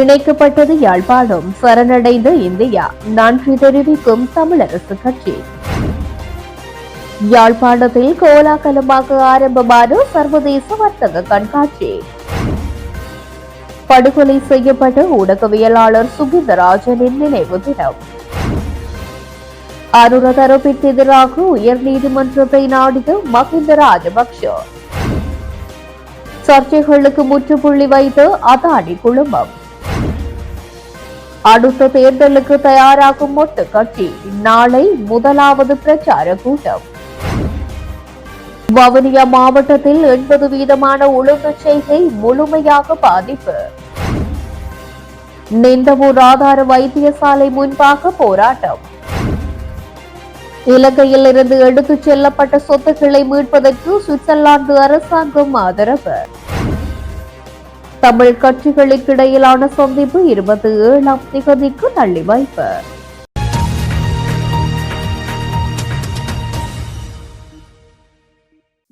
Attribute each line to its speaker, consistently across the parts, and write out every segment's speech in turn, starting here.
Speaker 1: இணைக்கப்பட்டது யாழ்ப்பாணம். சரணடைந்த இந்தியா. நன்றி தெரிவிக்கும் தமிழரசு கட்சி. யாழ்ப்பாணத்தில் கோலாகலமாக ஆரம்பமான சர்வதேச வர்த்தக கண்காட்சி. படுகொலை செய்யப்பட்ட ஊடகவியலாளர் சுகிந்தராஜனின் நினைவு தினம். அருண தரப்பிற்கு எதிராக உயர்நீதிமன்றத்தை நாடிய மஹிந்த ராஜபக்ஷ. சர்ச்சைகளுக்கு முற்றுப்புள்ளி வைத்து அதானி குழுமம். அடுத்த தேர்தலுக்கு தயாராகும் மொட்டு கட்சி நாளை முதலாவது பிரச்சார கூட்டம். வவுனியா மாவட்டத்தில் எண்பது வீதமான ஒழுங்கு செய்கை முழுமையாக பாதிப்பு. நிந்தவூர் ஆதார வைத்தியசாலை முன்பாக போராட்டம். இலங்கையில் இருந்து எடுத்துச் செல்லப்பட்ட சொத்துக்களை மீட்பதற்கு சுவிட்சர்லாந்து அரசாங்கம் ஆதரவு. தமிழ் கட்சிகளுக்கிடையிலான சந்திப்பு இருபத்தி ஏழாம் திகதிக்கு தள்ளி வைப்பு.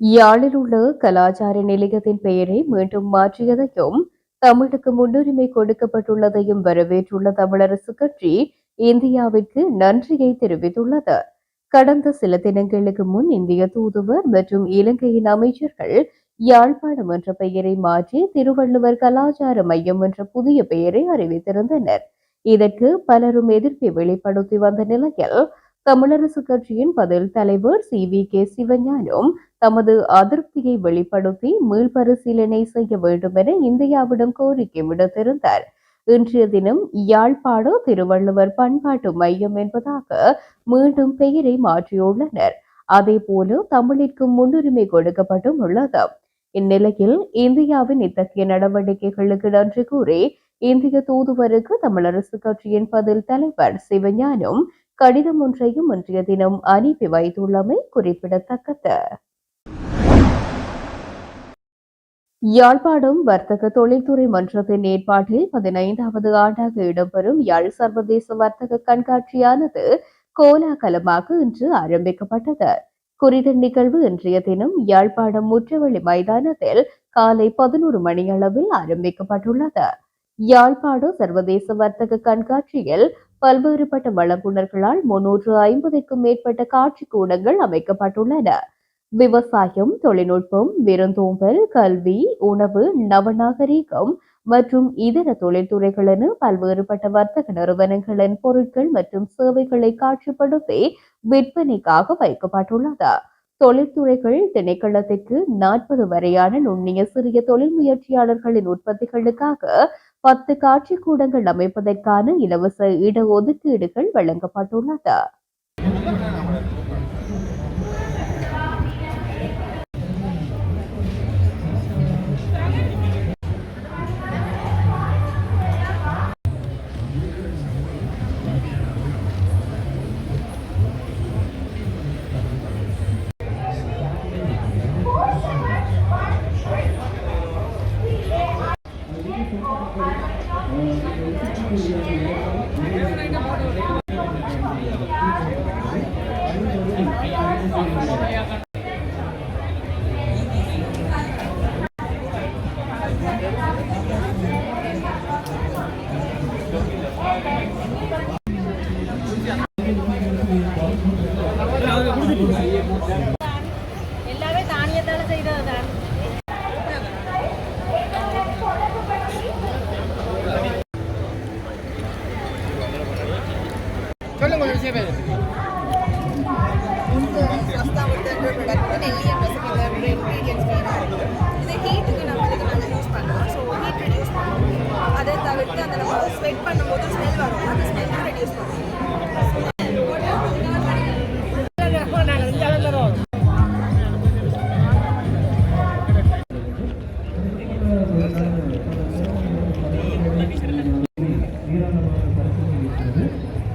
Speaker 1: யாழில் உள்ள கலாச்சார நிலையத்தின் பெயரை மீண்டும் மாற்றியதையும் தமிழுக்கு முன்னுரிமை கொடுக்கப்பட்டுள்ளதையும் வரவேற்றுள்ள தமிழரசு கட்சி இந்தியாவிற்கு நன்றியை தெரிவித்துள்ளது. கடந்த சில தினங்களுக்கு முன் இந்திய தூதுவர் மற்றும் இலங்கையின் அமைச்சர்கள் யாழ்ப்பாணம் என்ற பெயரை மாற்றி திருவள்ளுவர் கலாச்சார மையம் என்ற புதிய பெயரை அறிவித்திருந்தனர். இதற்கு பலரும் எதிர்ப்பை வெளிப்படுத்தி வந்த நிலையில் தமிழரசு கட்சியின் பதில் தலைவர் சி. வி. கே. சிவஞானும் தமது அதிருப்தியை வெளிப்படுத்தி மீள்பரிசீலனை செய்ய வேண்டும் என இந்தியாவிடம் கோரிக்கை விடுத்திருந்தார். இன்றைய தினம் யாழ்ப்பாடு திருவள்ளுவர் பண்பாட்டு மையம் என்பதாக மீண்டும் பெயரை மாற்றியுள்ளனர். அதே போல தமிழிற்கும் முன்னுரிமை கொடுக்கப்பட்டும் உள்ளது. இந்நிலையில் இந்தியாவின் இத்தகைய நடவடிக்கைகளுக்கு நன்றி கூறி இந்திய தூதுவருக்கு தமிழரசு கட்சியின் பதில் தலைவர் சிவஞானம் கடிதம் ஒன்றையும் இன்றைய தினம் அனுப்பி வைத்துள்ளமை குறிப்பிடத்தக்கது. யாழ்ப்பாணம் வர்த்தக தொழில்துறை மன்றத்தின் ஏற்பாட்டில் பதினைந்தாவது ஆண்டாக இடம்பெறும் யாழ் சர்வதேச வர்த்தக கண்காட்சியானது கோலாகலமாக இன்று ஆரம்பிக்கப்பட்டது. குறித்த நிகழ்வு இன்றைய தினம் யாழ்ப்பாணம் முற்றவெளி மைதானத்தில் காலை பதினோரு மணியளவில் ஆரம்பிக்கப்பட்டுள்ளது. யாழ்ப்பாண சர்வதேச வர்த்தக கண்காட்சியில் பல்வேறுபட்ட வழங்குனர்களால் முன்னூற்று ஐம்பதுக்கும் மேற்பட்ட காட்சி கூடங்கள் அமைக்கப்பட்டுள்ளன. விவசாயம் தொழில்நுட்பம் விருந்தோம்பல் கல்வி உணவு நவநாகரீகம் மற்றும் இதர தொழில்துறைகள் என பல்வேறுபட்ட வர்த்தக நிறுவனங்களின் பொருட்கள் மற்றும் சேவைகளை காட்சிப்படுத்தி விற்பனைக்காக வைக்கப்பட்டுள்ளது. தொழில்துறைகள் திணைக்களத்திற்கு நாற்பது வரையான நுண்ணிய சிறிய தொழில் முயற்சியாளர்களின் உற்பத்திகளுக்காக பத்து காட்சி கூடங்கள் அமைப்பதற்கான இலவச இடஒதுக்கீடுகள் வழங்கப்பட்டுள்ளது.
Speaker 2: Thank you.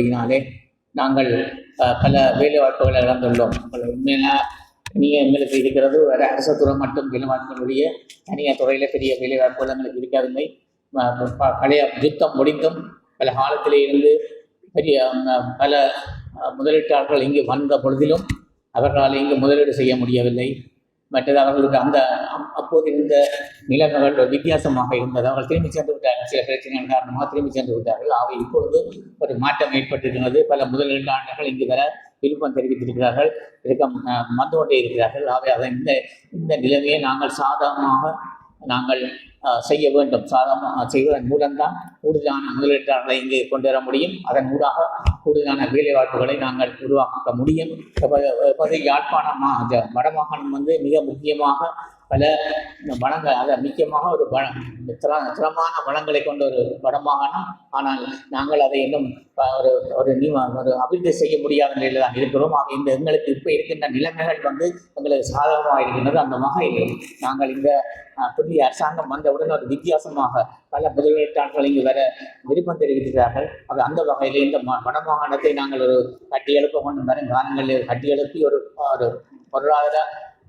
Speaker 2: பாதிக்கப்பட்டபடியினாலே நாங்கள் பல வேலைவாய்ப்புகளை இழந்துள்ளோம். உண்மையான நீங்கள் எங்களுக்கு இருக்கிறது. வேறு அரசு துறை மட்டும் வேலைவாய்ப்புகளுடைய தனியார் துறையில் பெரிய வேலைவாய்ப்புகள் எங்களுக்கு இருக்காதில்லை. ப- பழைய யுத்தம் முடிந்தும் பல காலத்திலே இருந்து பெரிய பல முதலீட்டாளர்கள் இங்கு வந்த பொழுதிலும் அவர்களால் இங்கு முதலீடு செய்ய முடியவில்லை. மற்றது அவர்களுக்கு அந்த அப்போது இருந்த நிலைமைகள் வித்தியாசமாக இருந்தது. அவர்கள் திரும்பி சென்று விட்டார்கள். சில பிரச்சனைகள் காரணமாக திரும்பி சென்று விட்டார்கள். அவை இப்பொழுது ஒரு மாற்றம் ஏற்பட்டிருக்கிறது. பல முதலீட்டாளர்கள் இங்கு வர விருப்பம் தெரிவித்திருக்கிறார்கள். இருக்க மந்தோட்டை வந்து கொண்டே இருக்கிறார்கள். அவை அதை இந்த இந்த நிலைமையை நாங்கள் சாதகமாக நாங்கள் செய்ய வேண்டும். சாதகமாக செய்வதன் மூலம்தான் கூடுதலான முதலீட்டாளர்களை இங்கே கொண்டு வர முடியும். அதன் ஊடாக கூடுதலான வேலை வாய்ப்புகளை நாங்கள் உருவாக்க முடியும். யாழ்ப்பாணம் வடமாகாணம் வந்து மிக முக்கியமாக பல வளங்கள் அதை முக்கியமாக ஒரு வள திறமான வளங்களை கொண்ட ஒரு வடமாகாணம் ஆனால் நாங்கள் அதை இன்னும் ஒரு ஒரு ஒரு அபிவிருத்தி செய்ய முடியாத நிலையில் தான் இருக்கிறோம். ஆக இந்த எங்களுக்கு இப்போ இருக்கின்ற நிலைமைகள் வந்து எங்களுக்கு சாதகமாக இருக்கின்றது. அந்த வகையில் நாங்கள் இந்த புதிய அரசாங்கம் வந்தவுடன் ஒரு வித்தியாசமாக பல முதலீட்டாளர்கள் இங்கு வர விருப்பம் தெரிவிக்கிறார்கள் ஆக அந்த வகையில் இந்த வடமாகாணத்தை நாங்கள் ஒரு கட்டி எழுப்ப கொண்டு வரும் காலங்களில் கட்டி எழுப்பி ஒரு ஒரு பொருளாதார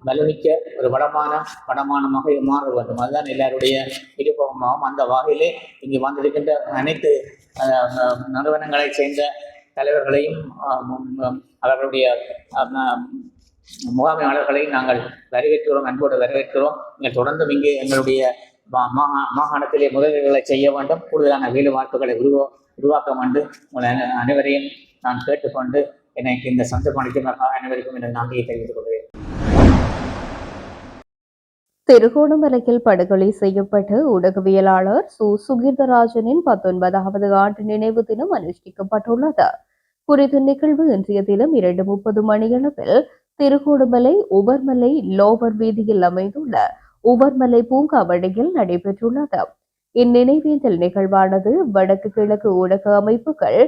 Speaker 2: வலுமிக்க ஒரு வளமான வடமானமாக இது மாற வேண்டும் அதுதான் எல்லாருடைய விருப்பமாகவும் அந்த வகையிலே இங்கு வந்திருக்கின்ற அனைத்து நிறுவனங்களைச் சேர்ந்த தலைவர்களையும் அவர்களுடைய முகாமையாளர்களையும் முகாமையாளர்களை நாங்கள் வரவேற்கிறோம் அன்போடு வரவேற்கிறோம். நீங்கள் தொடர்ந்தும் இங்கே எங்களுடைய மாகா- மாகாணத்திலே முதலீடுகளை செய்ய வேண்டும். கூடுதலான வேலை வாய்ப்புகளை உருவா உருவாக்க வேண்டும். உங்கள் அனைவரையும் நான் கேட்டுக்கொண்டு எனக்கு இந்த சந்தர்ப்பம் அளித்ததற்காக அனைவருக்கும் எனது நன்றியை தெரிவித்துக் கொள்கிறேன்.
Speaker 1: திருகோணமலையில் படுகொலை செய்யப்பட்ட ஊடகவியலாளர் சு. சுகீர்தராஜனின் பத்தொன்பதாவது ஆண்டு நினைவு தினம் அனுஷ்டிக்கப்பட்டுள்ளது. குறித்த நிகழ்வு இன்றைய தினம் இரண்டு முப்பது மணியளவில் திருகோணமலை உவர்மலை லோவர் வீதியில் அமைந்துள்ள உவர்மலை பூங்கா வழியில் நடைபெற்றுள்ளது. இந்நினைவேந்தல் நிகழ்வானது வடக்கு கிழக்கு ஊடக அமைப்புகள்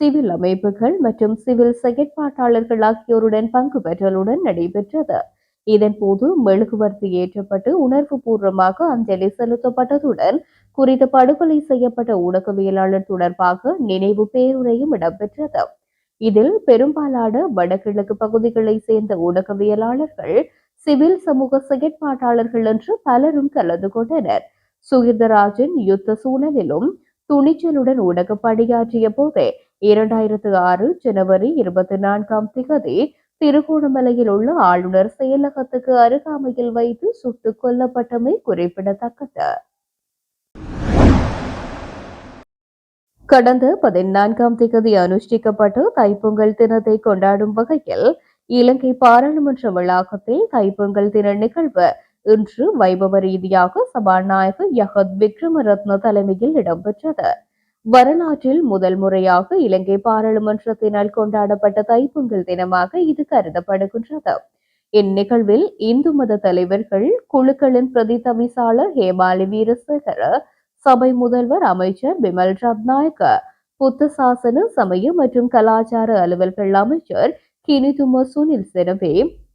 Speaker 1: சிவில் அமைப்புகள் மற்றும் சிவில் செயற்பாட்டாளர்கள் ஆகியோருடன் பங்கு பெற்றலுடன் நடைபெற்றது. இதன்போது மெழுகுவர்த்தி ஏற்றப்பட்டு உணர்வு பூர்வமாக அஞ்சலி செலுத்தப்பட்டதுடன் குறித்த படுகொலை செய்யப்பட்ட ஊடகவியலாளர் தொடர்பாக நினைவு பேருரையும் இடம்பெற்றது. இதில் பெரும்பாலான வடகிழக்கு பகுதிகளை சேர்ந்த ஊடகவியலாளர்கள் சிவில் சமூக செயற்பாட்டாளர்கள் என்று பலரும் கலந்து கொண்டனர். சுகிர்தராஜன் யுத்த சூழலிலும் துணிச்சலுடன் ஊடக பணியாற்றிய போதே இரண்டாயிரத்து ஆறு ஜனவரி இருபத்தி நான்காம் திகதி திருகோணமலையில் உள்ள ஆளுநர் செயலகத்துக்கு அருகாமையில் வைத்து சுட்டுக் கொல்லப்பட்டமை குறிப்பிடத்தக்கது. கடந்த பதினான்காம் திகதி அனுஷ்டிக்கப்பட்ட தைப்பொங்கல் தினத்தை கொண்டாடும் வகையில் இலங்கை பாராளுமன்ற வளாகத்தில் தைப்பொங்கல் தின நிகழ்வு இன்று வைபவ ரீதியாக சபாநாயகர் யகத் விக்ரமரத்ன தலைமையில் இடம்பெற்றது. வரலாற்றில் முதல் முறையாக இலங்கை பாராளுமன்றத்தினால் கொண்டாடப்பட்ட தைப்பொங்கல் தினமாக இது கருதப்படுகின்றது. இந்நிகழ்வில் இந்து மத தலைவர்கள் குழுக்களின் பிரதி தவிசாளர் ஹேமாலி வீரசேகர சபை முதல்வர் அமைச்சர் பிமல் ரத்நாயக்க புத்த சாசன சமய மற்றும் கலாச்சார அலுவல்கள் அமைச்சர் கினிதும சுனில் செனவே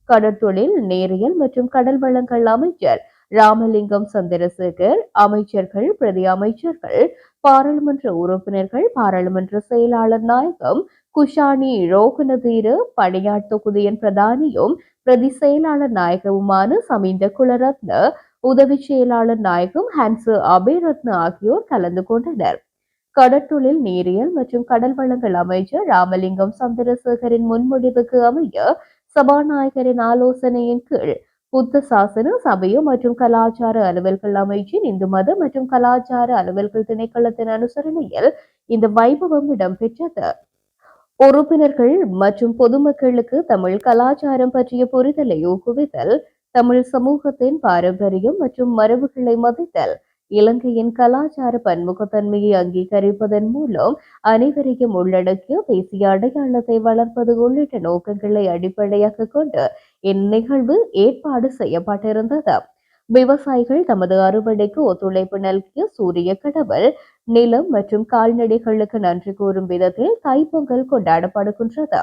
Speaker 1: கடற்தொழில் நேரியல் மற்றும் கடல் வளங்கள் அமைச்சர் ராமலிங்கம் சந்திரசேகர் அமைச்சர்கள் பிரதி அமைச்சர்கள் பாராளுமன்ற உறுப்பினர்கள் பாராளுமன்ற செயலாளர் நாயகம் குஷானி ரோகனதீர பணியாட் தொகுதியின் பிரதானியும் பிரதி செயலாளர் நாயகவுமான சமீந்த குலரத்ன உதவி செயலாளர் நாயகம் ஹான்சு அபேரத்ன ஆகியோர் கலந்து கொண்டனர். கடற்றொழில் நீரியல் மற்றும் கடல் வளங்கள் அமைச்சர் ராமலிங்கம் சந்திரசேகரின் முன்மொழிவுக்கு அமைய சபாநாயகரின் ஆலோசனையின் கீழ் புத்த சாசன சபைய மற்றும் கலாச்சார அலுவல்கள் அமைச்சின் இந்து மத மற்றும் கலாச்சார அலுவல்கள் திணைக்களத்தின் அனுசரணையில் இந்த வைபவம் இடம்பெற்றது. உறுப்பினர்கள் மற்றும் பொதுமக்களுக்கு தமிழ் கலாச்சாரம் பற்றிய புரிதலை ஊக்குவித்தல் தமிழ் சமூகத்தின் பாரம்பரியம் மற்றும் மரபுகளை மதித்தல் இலங்கையின் கலாச்சார பன்முகத்தன்மையை அங்கீகரிப்பதன் மூலம் அனைவரையும் உள்ளடக்கிய தேசிய அடையாளத்தை வளர்ப்பது உள்ளிட்ட நோக்கங்களை அடிப்படையாக கொண்டு இந்நிகழ்வு ஏற்பாடு செய்யப்பட்டிருந்தது. விவசாயிகள் தமது அறுவடைக்கு ஒத்துழைப்பு நல்கிய சூரிய கடவுள் நிலம் மற்றும் கால்நடைகளுக்கு நன்றி கூறும் விதத்தில் தைப்பொங்கல் கொண்டாடப்படுகின்றது.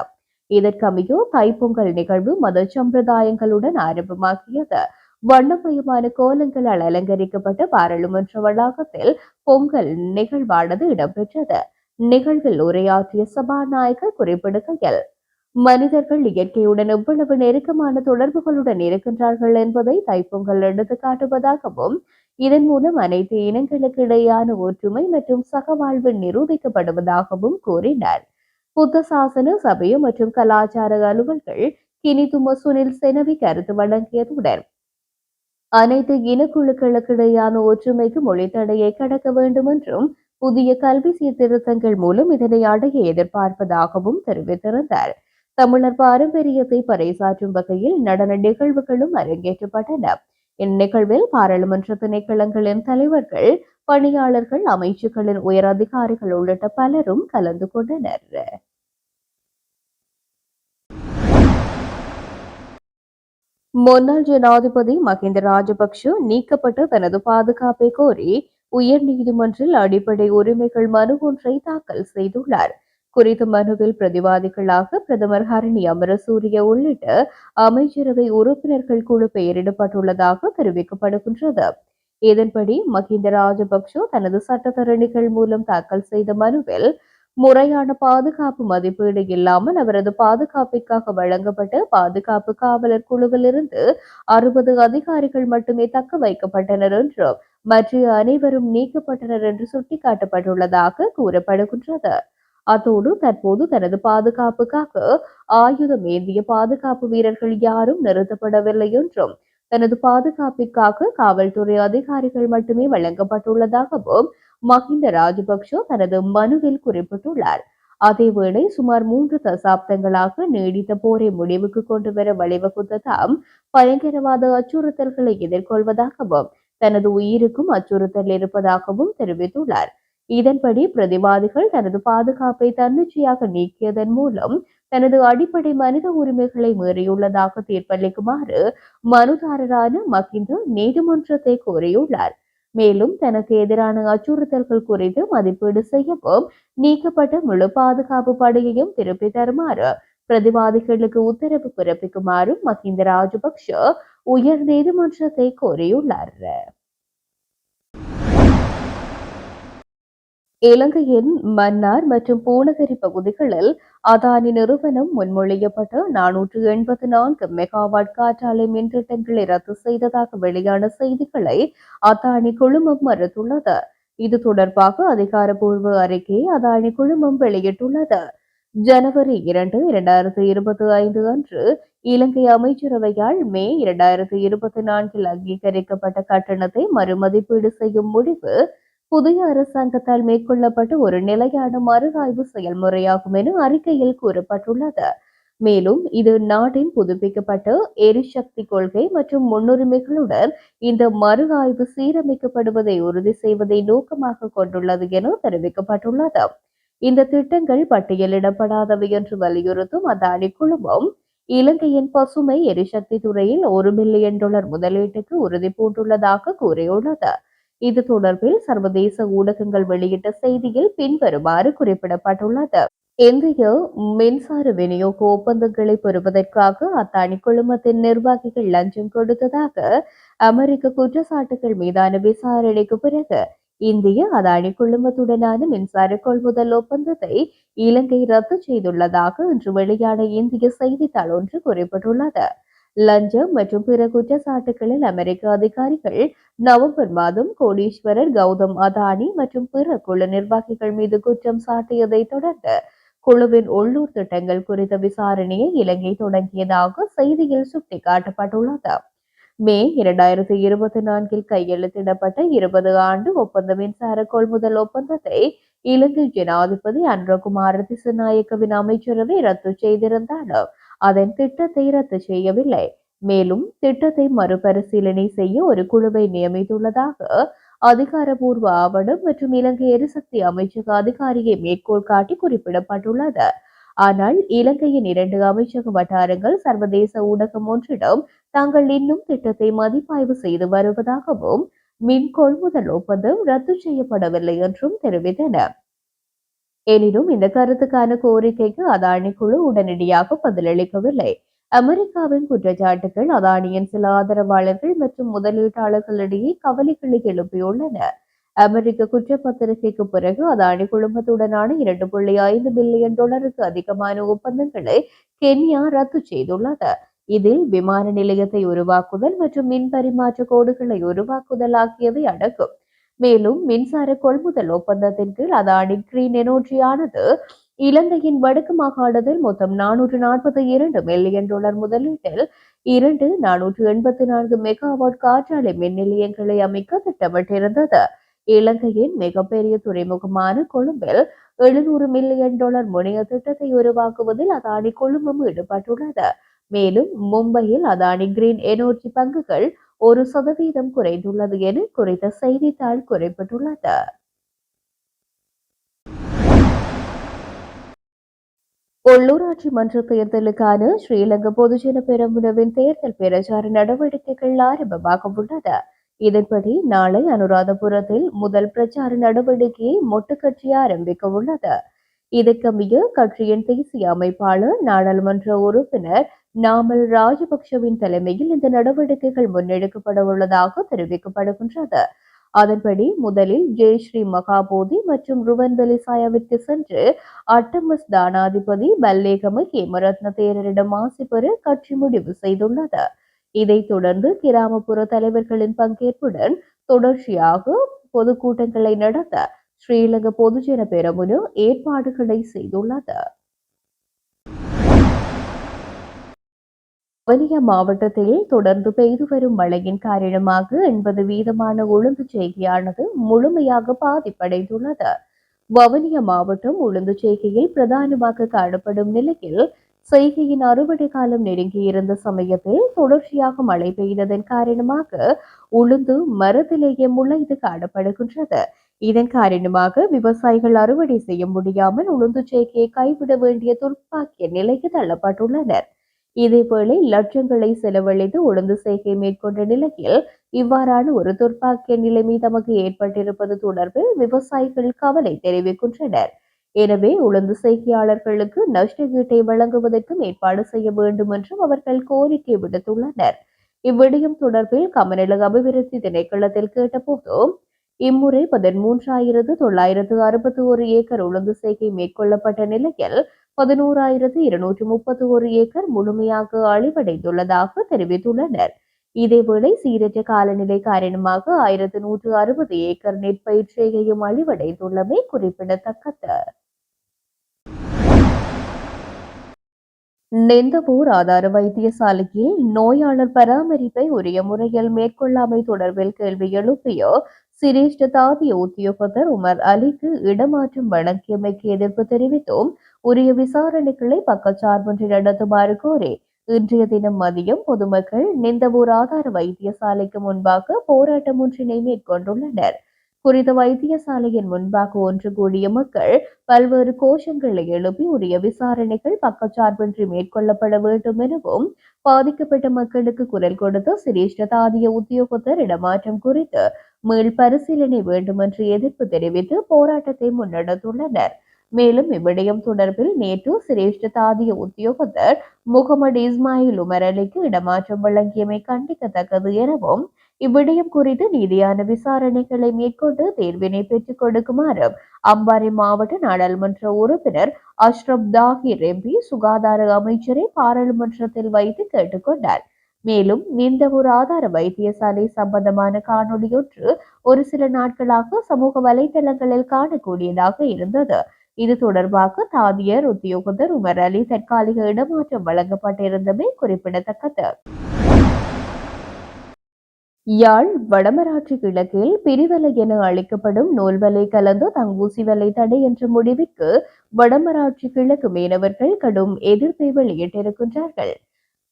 Speaker 1: இதற்கமையோ தைப்பொங்கல் நிகழ்வு மத சம்பிரதாயங்களுடன் ஆரம்பமாகியது. வண்ணமயமான கோலங்களால் அலங்கரிக்கப்பட்ட பாராளுமன்ற வளாகத்தில் பொங்கல் நிகழ்வானது இடம்பெற்றது. நிகழ்வில் உரையாற்றிய சபாநாயகர் குறிப்பிடுகையில் மனிதர்கள் இயற்கையுடன் எவ்வளவு நெருக்கமான தொடர்புகளுடன் இருக்கின்றார்கள் என்பதை தைப்பொங்கல் எடுத்து காட்டுவதாகவும் இதன் மூலம் அனைத்து இனங்களுக்கு இடையான ஒற்றுமை மற்றும் சகவாழ்வு நிரூபிக்கப்படுவதாகவும் கூறினார். புத்த சாசன சபை மற்றும் கலாச்சார அலுவல்கள் கினிதும சுனில் செனவி கருத்து வழங்கியதுடன் அனைத்து இனக்குழுக்களுக்கிடையான ஒற்றுமைக்கு மொழித்தடையை கடக்க வேண்டும் என்றும் புதிய கல்வி சீர்திருத்தங்கள் மூலம் இதனை அடைய எதிர்பார்ப்பதாகவும் தெரிவித்திருந்தார். தமிழர் பாரம்பரியத்தை பறைசாற்றும் வகையில் நடன நிகழ்வுகளும் அரங்கேற்றப்பட்டன. இந்நிகழ்வில் பாராளுமன்ற திணைக்களங்களின் தலைவர்கள் பணியாளர்கள் அமைச்சுகளின் உயர் அதிகாரிகள் உள்ளிட்ட பலரும் கலந்து கொண்டனர். முன்னாள் ஜனாதிபதி மஹிந்த ராஜபக்ஷ நீக்கப்பட்ட தனது பாதுகாப்பை கோரி உயர் நீதிமன்றில் அடிப்படை உரிமைகள் மனு ஒன்றை தாக்கல் செய்துள்ளார். குறித்த மனுவில் பிரதிவாதிகளாக பிரதமர் ஹரணி அமரசூரிய உள்ளிட்ட அமைச்சரவை உறுப்பினர்கள் குழு பெயரிடப்பட்டுள்ளதாக தெரிவிக்கப்படுகின்றது. இதன்படி மஹிந்த ராஜபக்ஷ தனது சட்டத்தரணிகள் மூலம் தாக்கல் செய்த மனுவில் முறையான பாதுகாப்பு மதிப்பீடு இல்லாமல் அவரது பாதுகாப்பிற்காக வழங்கப்பட்ட பாதுகாப்பு காவலர் குழுவிலிருந்து அறுபது அதிகாரிகள் மட்டுமே தக்க வைக்கப்பட்டனர் என்றும் மற்ற அனைவரும் நீக்கப்பட்டனர் என்று சுட்டிக்காட்டப்பட்டுள்ளதாக கூறப்படுகின்றது. அத்தோடு தற்போது தனது பாதுகாப்புக்காக ஆயுதம் ஏந்திய பாதுகாப்பு வீரர்கள் யாரும் நிறுத்தப்படவில்லை என்றும் தனது பாதுகாப்பிற்காக காவல்துறை அதிகாரிகள் மட்டுமே வழங்கப்பட்டுள்ளதாகவும் மஹிந்த ராஜபக்ஷ தனது மனுவில் குறிப்பிட்டுள்ளார். அதேவேளை சுமார் மூன்று தசாப்தங்களாக நீடித்த போரை முடிவுக்கு கொண்டு வர வழிவகுத்த தாம் பயங்கரவாத அச்சுறுத்தல்களை எதிர்கொள்வதாகவும் தனது உயிருக்கும் அச்சுறுத்தல் இருப்பதாகவும் தெரிவித்துள்ளார். இதன்படி பிரதிவாதிகள் தனது பாதுகாப்பை தன்னிச்சையாக நீக்கியதன் மூலம் தனது அடிப்படை மனித உரிமைகளை மீறியுள்ளதாக தீர்ப்பளிக்குமாறு மனுதாரரான மகிந்த நீதிமன்றத்தை கோரியுள்ளார். மேலும் தனக்கு எதிரான அச்சுறுத்தல்கள் குறித்து மதிப்பீடு செய்யவும் நீக்கப்பட்ட முழு பாதுகாப்பு படையையும் திருப்பி தருமாறு பிரதிவாதிகளுக்கு உத்தரவு பிறப்பிக்குமாறும் மஹிந்த ராஜபக்ஷ உயர் நீதிமன்றத்தை கோரியுள்ளார். இலங்கையின் மன்னார் மற்றும் பூநகரி பகுதிகளில் அதானி நிறுவனம் முன்மொழியப்பட்ட நானூற்று எண்பத்தி நான்கு மெகாவாட் காற்றாலை மின் திட்டங்களை ரத்து செய்ததாக வெளியான செய்திகளை அதானி குழுமம் மறுத்துள்ளது. இது தொடர்பாக அதிகாரப்பூர்வ அறிக்கையை அதானி குழுமம் வெளியிட்டுள்ளது. ஜனவரி இரண்டு இரண்டாயிரத்தி இருபத்தி ஐந்து அன்று இலங்கை அமைச்சரவையால் மே இரண்டாயிரத்தி இருபத்தி நான்கில் அங்கீகரிக்கப்பட்ட கட்டணத்தை மறுமதிப்பீடு செய்யும் முடிவு புதிய அரசாங்கத்தால் மேற்கொள்ளப்பட்ட ஒரு நிலையான மறுஆய்வு செயல்முறையாகும் என அறிக்கையில் கூறப்பட்டுள்ளது. மேலும் இது நாட்டின் புதுப்பிக்கப்பட்ட எரிசக்தி கொள்கை மற்றும் முன்னுரிமைகளுடன் இந்த மறு ஆய்வு சீரமைக்கப்படுவதை உறுதி செய்வதை நோக்கமாக கொண்டுள்ளது என தெரிவிக்கப்பட்டுள்ளது. இந்த திட்டங்கள் பட்டியலிடப்படாதவை என்று வலியுறுத்தும் அதானி குழுமம் இலங்கையின் பசுமை எரிசக்தி துறையில் ஒரு பில்லியன் டாலர் முதலீட்டுக்கு உறுதி பூண்டுள்ளதாக கூறியுள்ளது. இது தொடர்பில் சர்வதேச ஊடகங்கள் வெளியிட்ட செய்தியில் பின்வருமாறு குறிப்பிடப்பட்டுள்ளது. இந்திய மின்சார விநியோக ஒப்பந்தங்களை பெறுவதற்காக அத்தானி குழுமத்தின் நிர்வாகிகள் லஞ்சம் கொடுத்ததாக அமெரிக்க குற்றச்சாட்டுகள் மீதான விசாரணைக்கு பிறகு இந்திய அதானி குழுமத்துடனான மின்சார கொள்முதல் ஒப்பந்தத்தை இலங்கை ரத்து செய்துள்ளதாக இன்று வெளியான இந்திய செய்தித்தாள் ஒன்று குறிப்பிட்டுள்ளது. லஞ்சம் மற்றும் பிற குற்றச்சாட்டுகளில் அமெரிக்க அதிகாரிகள் நவம்பர் மாதம் கோடீஸ்வரர் கௌதம் அதானி மற்றும் பிற குழு நிர்வாகிகள் மீது குற்றம் சாட்டியதை தொடர்ந்து குழுவின் உள்ளூர் திட்டங்கள் குறித்த விசாரணையை இலங்கை தொடங்கியதாக செய்தியில் சுட்டிக்காட்டப்பட்டுள்ளது. மே இரண்டாயிரத்தி இருபத்தி நான்கில் கையெழுத்திடப்பட்ட இருபது ஆண்டு ஒப்பந்த மின்சார கொள்முதல் ஒப்பந்தத்தை இலங்கை ஜனாதிபதி அன்றகுமார திசுநாயக்கவின் அமைச்சரவை ரத்து செய்திருந்தாலும் அதன் திட்டத்தை ரத்து செய்யவில்லை. மேலும் திட்டத்தை மறுபரிசீலனை செய்ய ஒரு குழுவை நியமித்துள்ளதாக அதிகாரபூர்வ ஆவணம் மற்றும் இலங்கை எரிசக்தி அமைச்சக அதிகாரியை மேற்கோள் காட்டி குறிப்பிடப்பட்டுள்ளது. ஆனால் இலங்கையின் இரண்டு அமைச்சக வட்டாரங்கள் சர்வதேச ஊடகம் ஒன்றிடம் தாங்கள் இன்னும் திட்டத்தை மதிப்பாய்வு செய்து வருவதாகவும் மின் கொள்முதல் ஒப்பந்தம் ரத்து செய்யப்படவில்லை என்றும் தெரிவித்தன. எனினும் இந்த கருத்துக்கான கோரிக்கைக்கு அதானி குழு உடனடியாக பதிலளிக்கவில்லை. அமெரிக்காவின் குற்றச்சாட்டுகள் அதானியின் சில ஆதரவாளர்கள் மற்றும் முதலீட்டாளர்களிடையே கவலைகளை எழுப்பியுள்ளன. அமெரிக்க குற்றப்பத்திரிகைக்கு பிறகு அதானி குழுமத்துடனான இரண்டு புள்ளி ஐந்து பில்லியன் டாலருக்கு அதிகமான ஒப்பந்தங்களை கென்யா ரத்து செய்துள்ளது. இதில் விமான நிலையத்தை உருவாக்குதல் மற்றும் மின் பரிமாற்ற கோடுகளை உருவாக்குதல் ஆகியவை அடங்கும். மேலும் மின்சார கொள்முதல் ஒப்பந்தத்தின் கீழ் அதானி கிரீன் எனர்ஜியானது இலங்கையின் வடக்கு மாகாணத்தில் மொத்தம் நானூற்று நாற்பத்தி இரண்டு மில்லியன் டாலர் முதலீட்டில் இரண்டு நானூற்று எண்பத்தி நான்கு மெகாவாட் காற்றாலை மின் நிலையங்களை அமைக்க திட்டமிட்டிருந்தது. இலங்கையின் மிகப்பெரிய துறைமுகமான கொழும்பில் எழுநூறு மில்லியன் டாலர் முனைய திட்டத்தை உருவாக்குவதில் அதானி கொழும்பும் ஈடுபட்டுள்ளது. மேலும் மும்பையில் அதானி கிரீன் எனர்ஜி பங்குகள் ஒரு சதவீதம் குறைந்துள்ளது என குறித்த செய்தித்தாள் குறிப்பிட்டுள்ளது. உள்ளூராட்சி மன்ற தேர்தலுக்கான ஸ்ரீலங்கா பொதுஜன பெரமுனவின் தேர்தல் பிரச்சார நடவடிக்கைகள் ஆரம்பமாக உள்ளது. இதன்படி நாளை அனுராதபுரத்தில் முதல் பிரச்சார நடவடிக்கையை மொட்டு கட்சி ஆரம்பிக்க உள்ளது. இதற்கமைய கட்சியின் தேசிய அமைப்பாளர் நாடாளுமன்ற உறுப்பினர் நாமல் ராஜபக்ஷவின் தலைமையில் இந்த நடவடிக்கைகள் முன்னெடுக்கப்பட உள்ளதாக தெரிவிக்கப்படுகின்றது. அதன்படி முதலில் ஜெயஸ்ரீ மகாபோதி மற்றும் ருவன் வெலிசாயாவிற்கு சென்று அட்டமஸ் தானாதிபதி பல்லேகம ஹேமரத்ன தேரரிடம் ஆசி பெற கட்சி முடிவு செய்துள்ளது. இதைத் தொடர்ந்து கிராமப்புற தலைவர்களின் பங்கேற்புடன் தொடர்ச்சியாக பொதுக்கூட்டங்களை நடத்த ஸ்ரீலங்கா பொதுஜன பெரமுனு ஏற்பாடுகளை செய்துள்ளது. வவுனியா மாவட்டத்தில் தொடர்ந்து பெய்து வரும் மழையின் காரணமாக எண்பது வீதமான உளுந்து செய்கையானது முழுமையாக பாதிப்படைந்துள்ளது. வவனிய மாவட்டம் உளுந்து செய்கையில் பிரதானமாக காணப்படும் நிலையில் செய்கையின் அறுவடை காலம் நெருங்கியிருந்த சமயத்தில் தொடர்ச்சியாக மழை பெய்ததன் காரணமாக உளுந்து மரத்திலேயே முளைந்து காணப்படுகின்றது. இதன் காரணமாக விவசாயிகள் அறுவடை செய்ய முடியாமல் உளுந்து செய்கையை கைவிட வேண்டிய துர்ப்பாக்கிய நிலைக்கு தள்ளப்பட்டுள்ளனர். இதேவேளை லட்சங்களை செலவழித்து உளுந்து செய்கை மேற்கொண்ட நிலையில் இவ்வாறான ஒரு துர்ப்பாக்கிய நிலைமை தமக்கு ஏற்பட்டிருப்பது தொடர்பில் விவசாயிகள் கவலை தெரிவிக்கின்றனர். எனவே உளுந்து செய்கையாளர்களுக்கு நஷ்டஈட்டை வழங்குவதற்கும் ஏற்பாடு செய்ய வேண்டும் என்றும் அவர்கள் கோரிக்கை விடுத்துள்ளனர். இவ்விடயம் தொடர்பில் கமநல அபிவிருத்தி திணைக்களத்தில் கேட்டபோதும் இம்முறை பதிமூன்றாயிரத்து தொள்ளாயிரத்து அறுபத்தி ஒரு ஏக்கர் உளுந்து செய்கை மேற்கொள்ளப்பட்ட நிலையில் பதினோராயிரத்து இருநூற்று முப்பத்தி ஒரு ஏக்கர் முழுமையாக அழிவடைந்துள்ளதாக தெரிவித்துள்ளனர். இதேவேளை சீரற்ற காலநிலை காரணமாக ஆயிரத்து நூற்று அறுபது ஏக்கர் நெற்பயிர் செய்கையும் அழிவடைந்துள்ளமை குறிப்பிடத்தக்கது. நெந்தபூர் ஆதார வைத்தியசாலையில் நோயாளர் பராமரிப்பை உரிய முறையில் மேற்கொள்ளாமை தொடர்பில் கேள்வி எழுப்பிய சிரேஷ்ட தாதிய உத்தியோகத்தர் உமர் அலிக்கு இடமாற்றம் வழங்கியமைக்கு எதிர்ப்பு தெரிவித்தும் உரிய விசாரணைகளை பக்கச்சார்பின்றி நடத்துமாறு கோரி இன்றைய தினம் மதியம் பொதுமக்கள் நிந்தவூர் ஆதார வைத்தியசாலைக்கு முன்பாக போராட்டம் ஒன்றினை மேற்கொண்டுள்ளனர். குறித்த வைத்தியசாலையின் முன்பாக ஒன்று கூடிய மக்கள் பல்வேறு கோஷங்களை எழுப்பி உரிய விசாரணைகள் பக்கச்சார்பின்றி மேற்கொள்ளப்பட வேண்டும் எனவும் பாதிக்கப்பட்ட மக்களுக்கு குரல் கொடுத்த சிரேஷ்ட தாதிய உத்தியோகத்தர் இடமாற்றம் குறித்து மீள் பரிசீலனை வேண்டுமென்று எதிர்ப்பு தெரிவித்து போராட்டத்தை முன்னெடுத்துள்ளனர். மேலும் இவ்விடயம் தொடர்பில் நேற்று சிரேஷ்ட தாதிய உத்தியோகத்தர் முகமது இஸ்மாயில் உமர் அலிக்கு இடமாற்றம் வழங்கியமை கண்டிக்கத்தக்கது எனவும் இவ்விடயம் குறித்து நீதியான விசாரணைகளை மேற்கொண்டு தேர்வினை பெற்றுக் கொடுக்குமாறு அம்பாறை மாவட்ட நாடாளுமன்ற உறுப்பினர் அஷ்ரப் தாகிர் எம்பி சுகாதார அமைச்சரை பாராளுமன்றத்தில் வைத்து கேட்டுக்கொண்டார் மேலும் இந்த ஒரு ஆதார வைத்தியசாலை சம்பந்தமான காணொலியொன்று ஒரு சில நாட்களாக சமூக வலைதளங்களில் காணக்கூடியதாக இருந்தது. இது தொடர்பாக தாதியர் உத்தியோகத்தர் உமர் அலி தற்காலிக இடமாற்றம் வழங்கப்பட்டிருந்தமை குறிப்பிடத்தக்கது. யாழ் வடமராட்சி கிழக்கில் பிரிவலை என அழைக்கப்படும் நூல்வலை கலந்து தங்கூசி வலை தடை என்ற முடிவிற்கு வடமராட்சி கிழக்கு மீனவர்கள் கடும் எதிர்ப்பை வெளியிட்டிருக்கின்றார்கள்.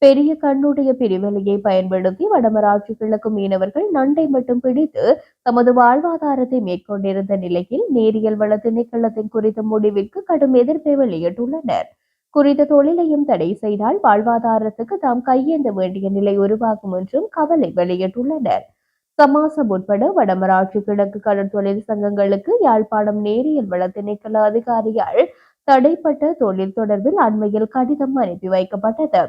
Speaker 1: பெரிய கண்ணுடைய பிரிவலையை பயன்படுத்தி வடமராட்சி கிழக்கு மீனவர்கள் நண்டை மட்டும் பிடித்து தமது வாழ்வாதாரத்தை மேற்கொண்டிருந்த நிலையில் நேரியல் வள திணைக்களத்தின் குறித்த முடிவிற்கு கடும் எதிர்ப்பை வெளியிட்டுள்ளனர். குறித்த தொழிலையும் தடை செய்தால் வாழ்வாதாரத்துக்கு தாம் கையேந்த வேண்டிய நிலை உருவாகும் என்றும் கவலை வெளியிட்டுள்ளனர். சமாசம் உட்பட வடமராட்சி கிழக்கு கடற்தொழில் சங்கங்களுக்கு யாழ்ப்பாணம் நேரியல் வள திணைக்கள அதிகாரியால் தடைப்பட்ட தொழில் தொடர்பில் அண்மையில் கடிதம் அனுப்பி வைக்கப்பட்டது.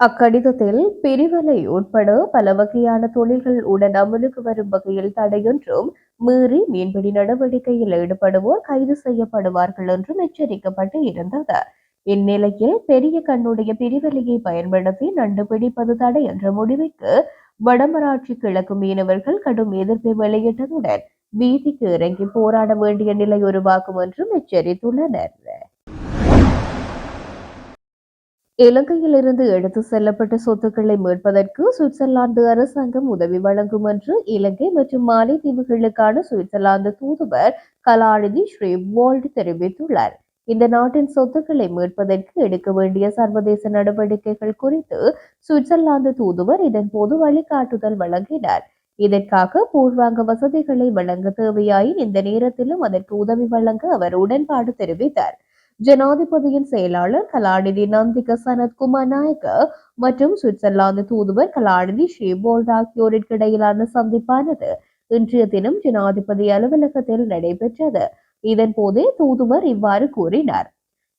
Speaker 1: அக்கடிதத்தில் பிரிவலை உட்பட பல வகையான தொழில்கள் உடன் அமலுக்கு வரும் வகையில் தடையொன்றும் மீறி மீன்பிடி நடவடிக்கையில் ஈடுபடுவோர் கைது செய்யப்படுவார்கள் என்றும் எச்சரிக்கப்பட்டு இருந்தது. இந்நிலையில் பெரிய கண்ணுடைய பிரிவலையை பயன்படுத்தி நண்டு பிடிப்பது தடை என்ற முடிவுக்கு வடமராட்சி கிழக்கு மீனவர்கள் கடும் எதிர்ப்பை வெளியிட்டதுடன் வீதிக்கு இறங்கி போராட வேண்டிய நிலை உருவாகும் என்றும் எச்சரித்துள்ளனர். இலங்கையிலிருந்து எடுத்து செல்லப்பட்ட சொத்துக்களை மீட்பதற்கு சுவிட்சர்லாந்து அரசாங்கம் உதவி வழங்கும் என்று இலங்கை மற்றும் மாலைத்தீவுகளுக்கான சுவிட்சர்லாந்து தூதுவர் கலாநிதி ஸ்ரீ வால்ட் தெரிவித்துள்ளார். இந்த நாட்டின் சொத்துக்களை மீட்பதற்கு எடுக்க வேண்டிய சர்வதேச நடவடிக்கைகள் குறித்து சுவிட்சர்லாந்து தூதுவர் இதன் போது வழிகாட்டுதல் வழங்கினார். இதற்காக பூர்வாங்க வசதிகளை வழங்க தேவையாயின் இந்த நேரத்திலும் அதற்கு உதவி வழங்க அவர் உடன்பாடு தெரிவித்தார். ஜனாதிபதியின் செயலாளர் கலாநிதி நந்திக சனத்குமார் நாயக்க மற்றும் சுவிட்சர்லாந்து தூதுவர் கலாநிதி ஷேபோல்ட் ஆகியோருக்கு இடையிலான சந்திப்பானது இன்றைய தினம் ஜனாதிபதி அலுவலகத்தில் நடைபெற்றது. இதன் போதே தூதுவர் இவ்வாறு கூறினார்.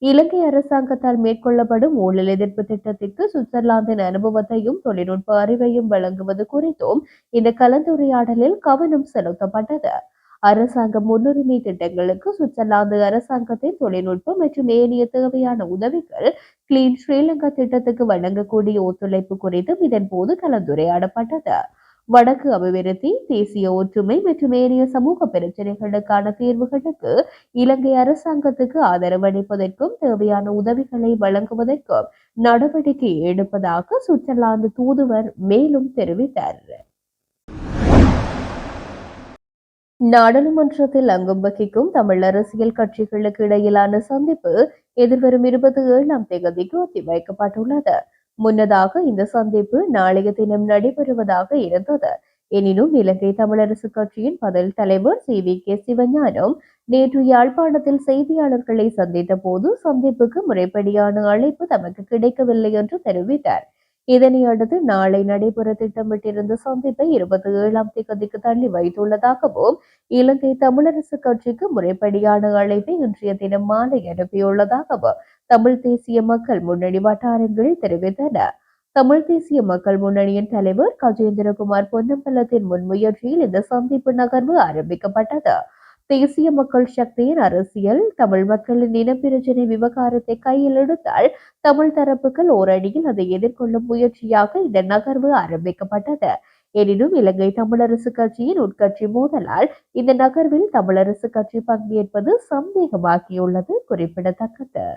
Speaker 1: இலங்கை அரசாங்கத்தால் மேற்கொள்ளப்படும் ஊழல் எதிர்ப்பு திட்டத்திற்கு சுவிட்சர்லாந்தின் அனுபவத்தையும் தொழில்நுட்ப அறிவையும் வழங்குவது குறித்தும் இந்த கலந்துரையாடலில் கவனம் செலுத்தப்பட்டது. அரசாங்க முன்னுரிமை திட்டங்களுக்கு சுவிட்சர்லாந்து அரசாங்கத்தின் தொழில்நுட்ப மற்றும் ஏனைய தேவையான உதவிகள் கிளீன் ஸ்ரீலங்கா திட்டத்துக்கு வழங்கக்கூடிய ஒத்துழைப்பு குறித்தும் இதன் போது கலந்துரையாடப்பட்டது. வடக்கு அபிவிருத்தி தேசிய ஒற்றுமை மற்றும் ஏனைய சமூக பிரச்சனைகளுக்கான தீர்வுகளுக்கு இலங்கை அரசாங்கத்துக்கு ஆதரவு அளிப்பதற்கும் தேவையான உதவிகளை வழங்குவதற்கும் நடவடிக்கை எடுப்பதாக சுவிட்சர்லாந்து தூதுவர் மேலும் தெரிவித்தார். நாடாளுமன்றத்தில் அங்கம் வகிக்கும் தமிழ் அரசியல் கட்சிகளுக்கு இடையிலான சந்திப்பு எதிர்வரும் இருபத்தி ஏழாம் தேதிக்கு ஒத்திவைக்கப்பட்டுள்ளது. முன்னதாக இந்த சந்திப்பு நாளைய தினம் நடைபெறுவதாக இருந்தது. எனினும் இலங்கை தமிழரசு கட்சியின் பதில் தலைவர் சி. வி. கே. சிவஞானம் நேற்று யாழ்ப்பாணத்தில் செய்தியாளர்களை சந்தித்த போது சந்திப்புக்கு முறைப்படியான அழைப்பு தமக்கு கிடைக்கவில்லை என்று தெரிவித்தார். இதனையடுத்து நாளை நடைபெற திட்டமிட்டிருந்த சந்திப்பை இருபத்தி ஏழாம் தேதிக்கு தள்ளி வைத்துள்ளதாகவும் இலங்கை தமிழரசு கட்சிக்கு முறைப்படியான அழைப்பை இன்றைய தினம் மாலை அனுப்பியுள்ளதாகவும் தமிழ் தேசிய மக்கள் முன்னணி வட்டாரங்கள் தெரிவித்தன. தமிழ் தேசிய மக்கள் முன்னணியின் தலைவர் கஜேந்திரகுமார் பொன்னம்பலத்தின் முன்முயற்சியில் இந்த சந்திப்பு நகர்வு ஆரம்பிக்கப்பட்டது. தேசிய மக்கள் சக்தியின் அரசியல். தமிழ் மக்களின் இனப்பிரச்சினை விவகாரத்தை கையில் எடுத்தால் தமிழ் தரப்புகள் ஓரடியில் அதை எதிர்கொள்ளும் முயற்சியாக இந்த நகர்வு ஆரம்பிக்கப்பட்டது. எனினும் இலங்கை தமிழரசு கட்சியின் உட்கட்சி மோதலால் இந்த நகர்வில் தமிழரசு கட்சி பங்கேற்பது சந்தேகமாகியுள்ளது. குறிப்பிடத்தக்கது.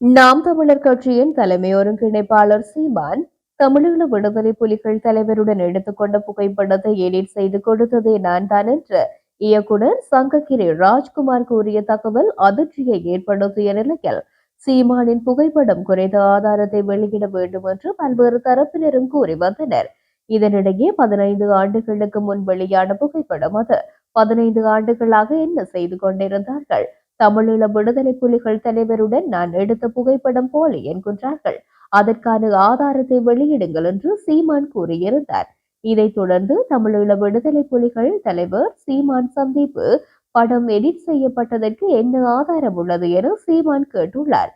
Speaker 1: நாம் தமிழர் கட்சியின் தலைமை ஒருங்கிணைப்பாளர் சீமான் தமிழீழ விடுதலை புலிகள் தலைவருடன் எடுத்துக்கொண்ட புகைப்படத்தை எடிட் செய்து கொடுத்ததே நான் தான் என்று இயக்குனர் சங்ககிரி ராஜ்குமார் கூறிய தகவல் அதிர்ச்சியை ஏற்படுத்திய நிலையில் சீமானின் புகைப்படம் குறித்த ஆதாரத்தை வெளியிட வேண்டும் என்று பல்வேறு தரப்பினரும் கூறி வந்தனர். இதனிடையே பதினைந்து ஆண்டுகளுக்கு முன் வெளியான புகைப்படம் அது. பதினைந்து ஆண்டுகளாக என்ன செய்து கொண்டிருந்தார்கள்? தமிழீழ விடுதலை புலிகள் தலைவருடன் நான் எடுத்த புகைப்படம் போல என்கின்றார்கள். அதற்கான ஆதாரத்தை வெளியிடுங்கள் என்று சீமான் கூறியிருந்தார். இதைத் தொடர்ந்து தமிழீழ விடுதலை புலிகள் தலைவர் சீமான் சந்திப்பு படம் எடிட் செய்யப்பட்டதற்கு என்ன ஆதாரம் உள்ளது என சீமான் கேட்டுள்ளார்.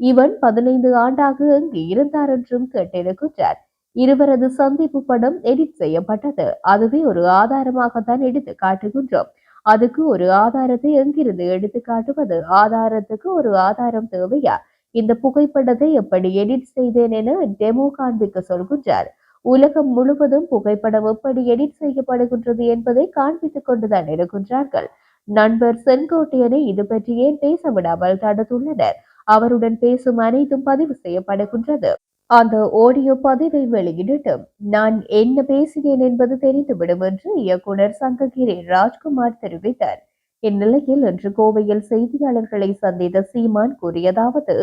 Speaker 1: இவன் பதினைந்து ஆண்டாக அங்கு இருந்தார் என்றும் கேட்டிருக்கின்றார் இருவரது சந்திப்பு படம் எடிட் செய்யப்பட்டது. அதுவே ஒரு ஆதாரமாகத்தான் எடுத்து காட்டுகின்றோம். அதுக்கு ஒரு ஆதாரத்தை எங்கிருந்து எடுத்து காட்டுவது? ஆதாரத்துக்கு ஒரு ஆதாரம் தேவையா? இந்த புகைப்படத்தை எப்படி எடிட் செய்தேன் என டெமோ காண்பிக்க சொல்கின்றார். உலகம் முழுவதும் புகைப்படம் எப்படி எடிட் செய்யப்படுகின்றது என்பதை காண்பித்துக் கொண்டுதான் இருக்கின்றார்கள். நண்பர் செங்கோட்டையனை இது பற்றி ஏன் பேச விடாமல் தடுத்துள்ளனர்? அவருடன் பேசும் அனைத்தும் பதிவு செய்யப்படுகின்றது. அந்த ஆடியோ பதிவை வெளியிடட்டும். நான் என்ன பேசினேன் என்பது தெரிந்துவிடும் என்று இயக்குனர் சங்ககிரி ராஜ்குமார் தெரிவித்தார். இந்நிலையில் இன்று கோவையில் செய்தியாளர்களை சந்தித்த சீமான் கூறியதாவது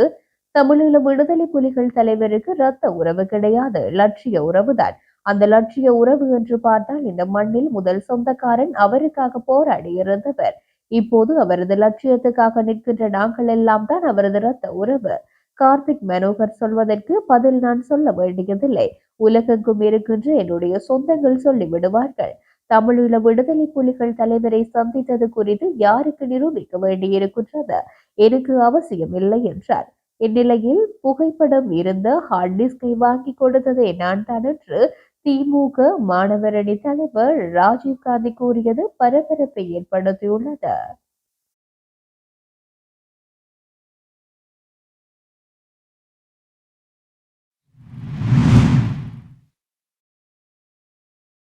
Speaker 1: தமிழீழ விடுதலை புலிகள் தலைவருக்கு இரத்த உறவு கிடையாது. லட்சிய உறவுதான். அந்த லட்சிய உறவு என்று பார்த்தால் இந்த மண்ணில் முதல் சொந்தக்காரன் அவருக்காக போராடி இருந்தவர். இப்போது அவரது லட்சியத்துக்காக நிற்கின்ற நாங்கள் எல்லாம் தான் அவரது இரத்த உறவு. கார்த்திக் மனோகர் சொல்வதற்கு பதில் நான் சொல்ல வேண்டியதில்லை. உலகெங்கும் இருக்கின்ற என்னுடைய சொந்தங்கள் சொல்லிவிடுவார்கள். தமிழீழ விடுதலை புலிகள் தலைவரை சந்தித்தது குறித்து யாருக்கு நிரூபிக்க வேண்டியிருக்கின்றது? எனக்கு அவசியம் இல்லை என்றார். இந்நிலையில் புகைப்படம் இருந்த ஹார்ட் டிஸ்கை வாங்கி கொடுத்ததே நான் தான் என்று திமுக மாணவரணி தலைவர் ராஜீவ்காந்தி கூறியது பரபரப்பை ஏற்படுத்தியுள்ளது.